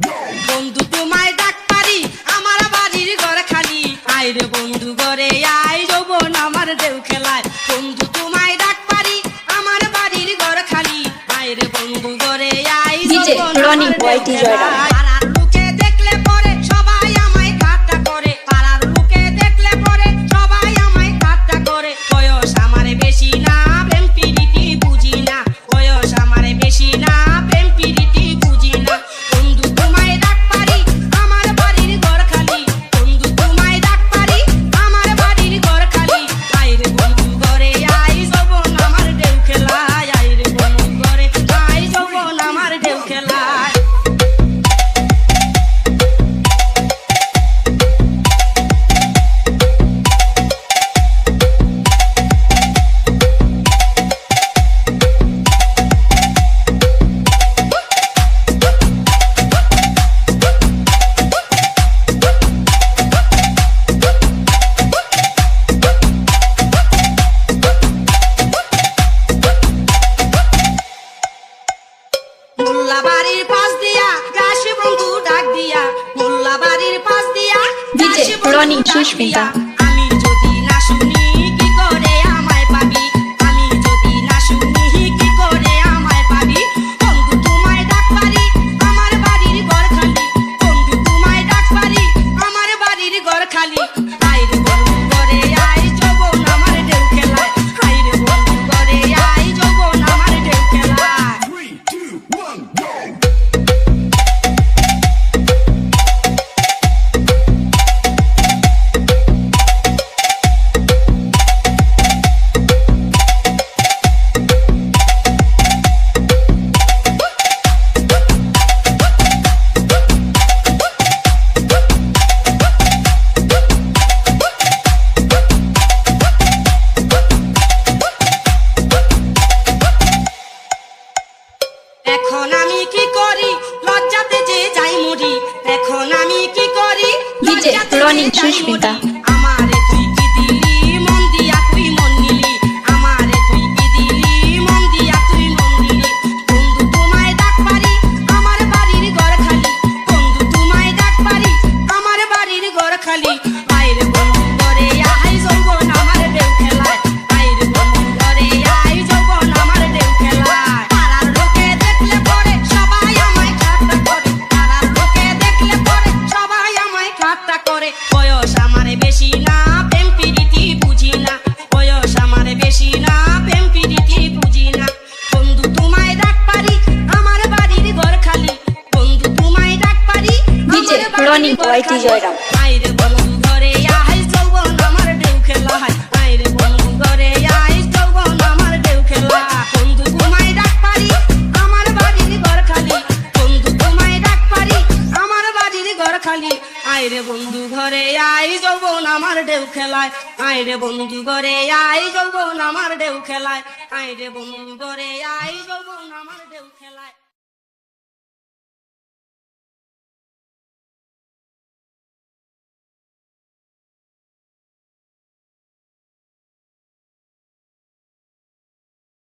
বন্ধু তোমায় ডাক পারি আমার বাড়ির ঘর খালি আইরে বন্ধু ঘরে আই যৌবন আমার দেউ খেলায়। বন্ধু তোমায় ডাক পারি আমার বাড়ির ঘর খালি আইরে বন্ধু ঘরে আই যৌবন আমার দেউ খেলায়। Wanita. এখন আমি কি করি? লজ্জাতে যে যাই মরি। এখন আমি কি করি? লজ্জাতে যে যাই মরি। মানি ওয়াইটি জয়রাম আইরে বন্ধু ঘরে আই যৌবন আমার ঢেউ খেলায় আইরে বন্ধু ঘরে আই যৌবন আমার ঢেউ খেলায় আইরে বন্ধু ঘরে আই যৌবন